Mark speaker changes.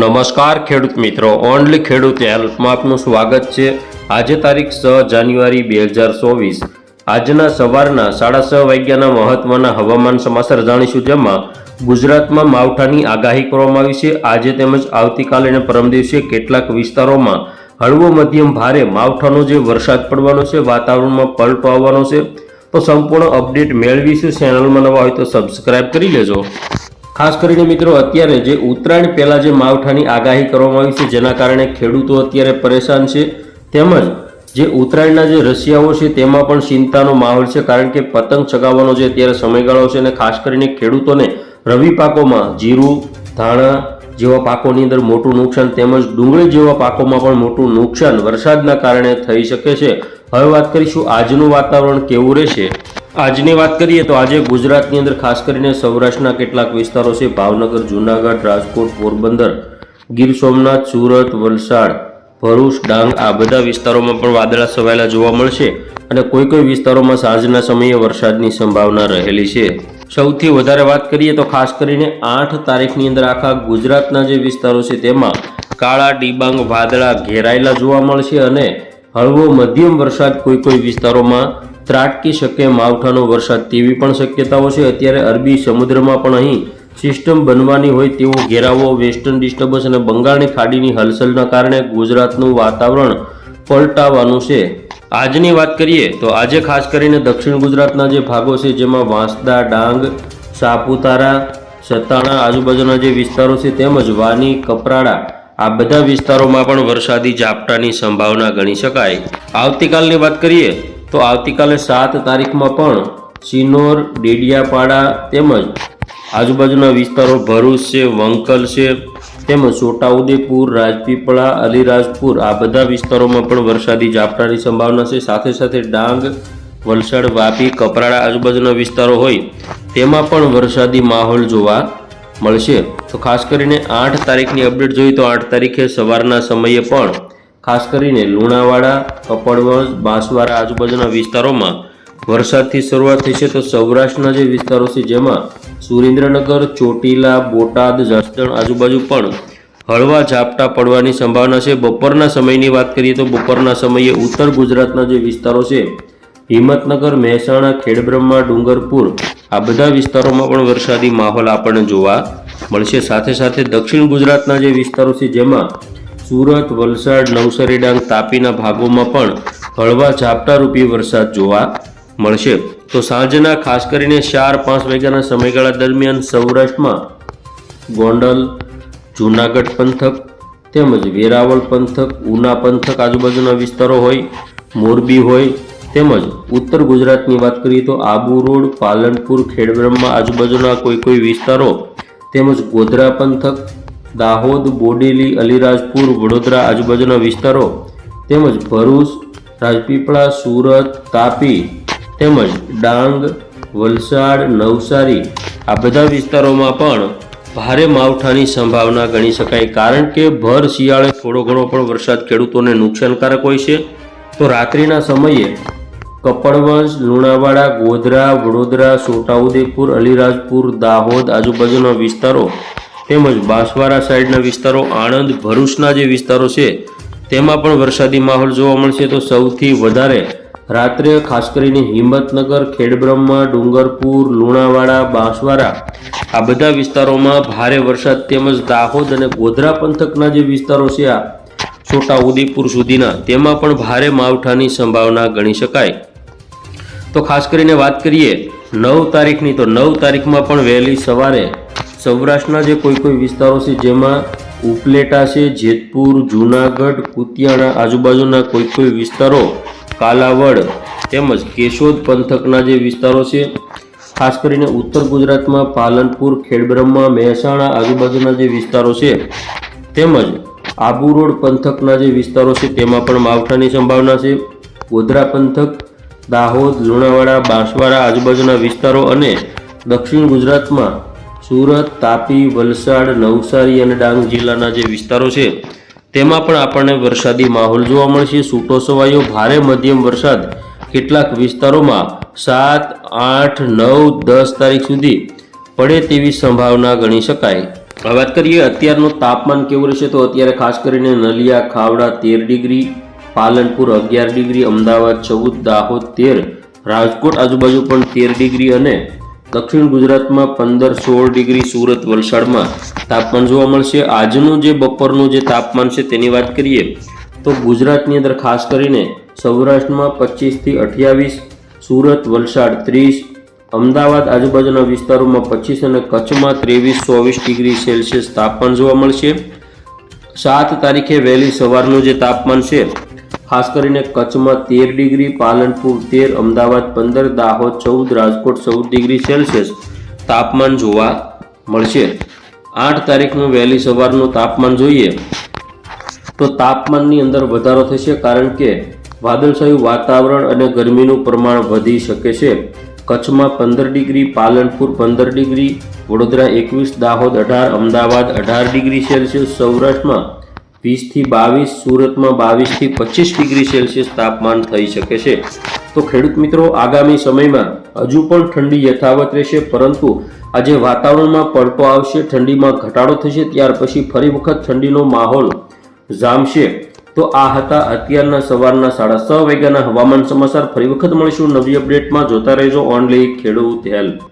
Speaker 1: નમસ્કાર, ખેડૂત મિત્રો. ઓનલી ખેડૂત હેલ્પમાં આપનું સ્વાગત છે. આજે તારીખ છ જાન્યુઆરી બે હજાર ચોવીસ. આજના સવારના સાડા છ વાગ્યાના મહત્વના હવામાન સમાચાર જાણીશું, જેમાં ગુજરાતમાં માવઠાની આગાહી કરવામાં આવી છે. આજે તેમજ આવતીકાલે અને પરમ દિવસે કેટલાક વિસ્તારોમાં હળવો મધ્યમ ભારે માવઠાનો જે વરસાદ પડવાનો છે, વાતાવરણમાં પલટો આવવાનો છે. તો સંપૂર્ણ અપડેટ મેળવીશું. ચેનલમાં નવા હોય તો સબસ્ક્રાઈબ કરી લેજો. ખાસ કરીને મિત્રો, અત્યારે જે ઉત્તરાયણ પહેલાં જે માવઠાની આગાહી કરવામાં આવી છે, જેના કારણે ખેડૂતો અત્યારે પરેશાન છે. તેમજ જે ઉત્તરાયણના જે રશિયાઓ છે, તેમાં પણ ચિંતાનો માહોલ છે, કારણ કે પતંગ ચગાવવાનો જે અત્યારે સમયગાળો છે અને ખાસ કરીને ખેડૂતોને રવિ પાકોમાં જીરું, ધાણા જેવા પાકોની અંદર મોટું નુકસાન તેમજ ડુંગળી જેવા પાકોમાં પણ મોટું નુકસાન વરસાદના કારણે થઈ શકે છે. હવે વાત કરીશું આજનું વાતાવરણ કેવું રહેશે? આજની વાત કરીએ તો આજે ગુજરાતની અંદર ખાસ કરીને સૌરાષ્ટ્રના કેટલાક વિસ્તારો છે. ભાવનગર, જૂનાગઢ, રાજકોટ, પોરબંદર, ગીર સોમનાથ, સુરત, વલસાડ, ભરૂચ, ડાંગ આ બધા વિસ્તારોમાં પણ વાદળા છવાયેલા જોવા મળશે અને કોઈ કોઈ વિસ્તારોમાં સાંજના સમયે વરસાદની સંભાવના રહેલી છે. સૌથી વધારે વાત કરીએ તો ખાસ કરીને આઠ તારીખની અંદર આખા ગુજરાતના જે વિસ્તારો છે તેમાં કાળા, ડિબાંગ, વાદળા ઘેરાયેલા જોવા મળશે અને હળવો મધ્યમ વરસાદ કોઈ કોઈ વિસ્તારોમાં ત્રાટકી શકે, માવઠાનો વરસાદ તેવી પણ શક્યતાઓ છે. અત્યારે અરબી સમુદ્રમાં પણ અહીં સિસ્ટમ બનવાની હોય તેવો ઘેરાવો, વેસ્ટર્ન ડિસ્ટર્બન્સ અને બંગાળની ખાડીની હલચલના કારણે ગુજરાતનું વાતાવરણ પલટાવાનું છે. આજની વાત કરીએ તો આજે ખાસ કરીને દક્ષિણ ગુજરાતના જે ભાગો છે, જેમાં વાંસદા, ડાંગ, સાપુતારા, સતાણા આજુબાજુના જે વિસ્તારો છે, તેમજ વાની, કપરાડા, આ બધા વિસ્તારોમાં પણ વરસાદી ઝાપટાની સંભાવના ગણી શકાય. આવતીકાલની વાત કરીએ તો આવતીકાલે સાત તારીખમાં પણ સિનોર ડેડિયાપાડા તેમજ આજુબાજુના વિસ્તારો ભરૂચ છે, વંકલ છે, તેમજ છોટાઉદેપુર, રાજપીપળા, અલીરાજપુર આ બધા વિસ્તારોમાં પણ વરસાદી ઝાપટાની સંભાવના છે. સાથે સાથે ડાંગ, વલસાડ, વાપી, કપરાડા આજુબાજુના વિસ્તારો હોય તેમાં પણ વરસાદી માહોલ જોવા મળશે. તો ખાસ કરીને આઠ તારીખની અપડેટ જોઈએ તો આઠ તારીખે સવારના સમયે પણ ખાસ કરીને લુણાવાડા કપડવંશ બાંસવાડા આજુબાજુના વિસ્તારોમાં વરસાદથી શરૂઆત થશે તો સૌરાષ્ટ્રના જે વિસ્તારો છે જેમાં સુરેન્દ્રનગર, ચોટીલા, બોટાદ, જસદણ આજુબાજુ પણ હળવા ઝાપટા પડવાની સંભાવના છે. બપોરના સમયની વાત કરીએ તો બપોરના સમયે ઉત્તર ગુજરાતના જે વિસ્તારો છે, હિંમતનગર, મહેસાણા, ખેડબ્રહ્મા, ડુંગરપુર, આ બધા વિસ્તારોમાં પણ વરસાદી માહોલ આપણને જોવા મળશે. સાથે સાથે દક્ષિણ ગુજરાતના જે વિસ્તારો છે જેમાં સુરત, વલસાડ નવસારી ડાંગ તાપીના ભાગોમાં પણ હળવા ઝાપટારૂપી વરસાદ જોવા મળશે. તો સાંજના ખાસ કરીને ચાર પાંચ વાગ્યાના સમયગાળા દરમિયાન સૌરાષ્ટ્રમાં ગોંડલ, જૂનાગઢ પંથક તેમજ વેરાવળ પંથક, ઉના પંથક આજુબાજુના વિસ્તારો હોય, મોરબી હોય તેમજ ઉત્તર ગુજરાતની વાત કરીએ તો આબુ રોડ, પાલનપુર, ખેડબ્રહ્મા આજુબાજુના કોઈ કોઈ વિસ્તારો તેમજ ગોધરા પંથક દાહોદ, બોડેલી, અલીરાજપુર, વડોદરા આજુબાજુના વિસ્તારો તેમજ ભરૂચ, રાજપીપળા, સુરત, તાપી તેમજ ડાંગ, વલસાડ, નવસારી આ બધા વિસ્તારોમાં પણ ભારે માવઠાની સંભાવના ગણી શકાય. કારણ કે ભર શિયાળે થોડો ઘણો પણ વરસાદ ખેડૂતોને નુકસાનકારક હોય છે. તો રાત્રિના સમયે કપડવંશ, લુણાવાડા, ગોધરા, વડોદરા, છોટાઉદેપુર, અલીરાજપુર, દાહોદ આજુબાજુના વિસ્તારો તેમજ બાંસવાડા સાઈડના વિસ્તારો આણંદ, ભરૂચના જે વિસ્તારો છે, તેમાં પણ વરસાદી માહોલ જોવા મળશે. તો સૌથી વધારે રાત્રે ખાસ કરીને હિંમતનગર, ખેડબ્રહ્મા, ડુંગરપુર, લુણાવાડા, બાંસવાડા, આ બધા વિસ્તારોમાં ભારે વરસાદ તેમજ દાહોદ અને ગોધરા પંથકના જે વિસ્તારો છે, આ છોટા ઉદેપુર સુધીના, તેમાં પણ ભારે માવઠાની સંભાવના ગણી શકાય. તો ખાસ કરીને વાત કરીએ નવ તારીખની, તો નવ તારીખમાં પણ વહેલી સવારે સૌરાષ્ટ્રના જે કોઈ કોઈ વિસ્તારો છે, જેમાં ઉપલેટા છે, જેતપુર, જૂનાગઢ, કુતિયાણા આજુબાજુના કોઈ કોઈ વિસ્તારો, કાલાવડ તેમજ કેશોદ પંથકના જે વિસ્તારો છે, ખાસ કરીને ઉત્તર ગુજરાતમાં પાલનપુર, ખેડબ્રહ્મા, મહેસાણા આજુબાજુના જે વિસ્તારો છે, તેમજ આબુ રોડ પંથકના જે વિસ્તારો છે, તેમાં પણ માવઠાની સંભાવના છે. ગોધરા પંથક, દાહોદ, લુણાવાડા, બાંસવાડા આજુબાજુના વિસ્તારો અને દક્ષિણ ગુજરાતમાં સુરત, તાપી, વલસાડ, નવસારી અને ડાંગ જિલ્લાના જે વિસ્તારો છે, તેમાં પણ આપણને વરસાદી માહોલ જોવા મળશે. છૂટો છવાયો ભારે મધ્યમ વરસાદ. કેટલાક વિસ્તારોમાં સાત, આઠ, નવ, દસ તારીખ સુધી પડે તેવી સંભાવના ગણી શકાય. વાત કરીએ, અત્યારનું તાપમાન કેવું રહેશે? તો અત્યારે ખાસ કરીને નલિયા, ખાવડા, તેર ડિગ્રી, પાલનપુર અગિયાર ડિગ્રી, અમદાવાદ ચૌદ, દાહોદ તેર, રાજકોટ આજુબાજુ પણ તેર ડિગ્રી અને દક્ષિણ ગુજરાતમાં પંદર સોળ ડિગ્રી સુરત વલસાડમાં તાપમાન જોવા મળશે. આજનું જે બપોરનું જે તાપમાન છે તેની વાત કરીએ તો ગુજરાતની અંદર ખાસ કરીને સૌરાષ્ટ્રમાં પચીસથી અઠ્યાવીસ, સુરત, વલસાડ ત્રીસ, અમદાવાદ આજુબાજુના વિસ્તારોમાં પચીસ અને કચ્છમાં ત્રેવીસ ચોવીસ ડિગ્રી સેલ્સિયસ તાપમાન જોવા મળશે. સાત તારીખે વહેલી સવારનું જે તાપમાન છે ખાસ કરીને કચ્છમાં તેર ડિગ્રી, પાલનપુર તેર, અમદાવાદ પંદર, દાહોદ ચૌદ, રાજકોટ ચૌદ ડિગ્રી સેલ્સિયસ તાપમાન જોવા મળશે. આઠ તારીખનું વહેલી સવારનું તાપમાન જોઈએ તો તાપમાનની અંદર વધારો થશે કારણ કે વાદળછાયું વાતાવરણ અને ગરમીનું પ્રમાણ વધી શકે છે. કચ્છમાં પંદર ડિગ્રી, પાલનપુર પંદર ડિગ્રી, વડોદરા એકવીસ, દાહોદ અઢાર, અમદાવાદ અઢાર ડિગ્રી સેલ્સિયસ, સૌરાષ્ટ્રમાં વીસથી બાવીસ, સુરતમાં બાવીસથી પચીસ ડિગ્રી સેલ્સિયસ તાપમાન થઈ શકે છે. તો ખેડૂત મિત્રો, આગામી સમયમાં હજુ પણ ઠંડી યથાવત રહેશે, પરંતુ આજે વાતાવરણમાં પલટો આવશે, ઠંડીમાં ઘટાડો થશે, ત્યાર પછી ફરી વખત ઠંડીનો માહોલ જામશે. તો આ હતા અત્યારના સવારના સાડા છ વાગ્યાના હવામાન સમાચાર. ફરી વખત મળીશું નવી અપડેટમાં. જોતા રહેજો ઓનલી ખેડૂત હેલ્પ.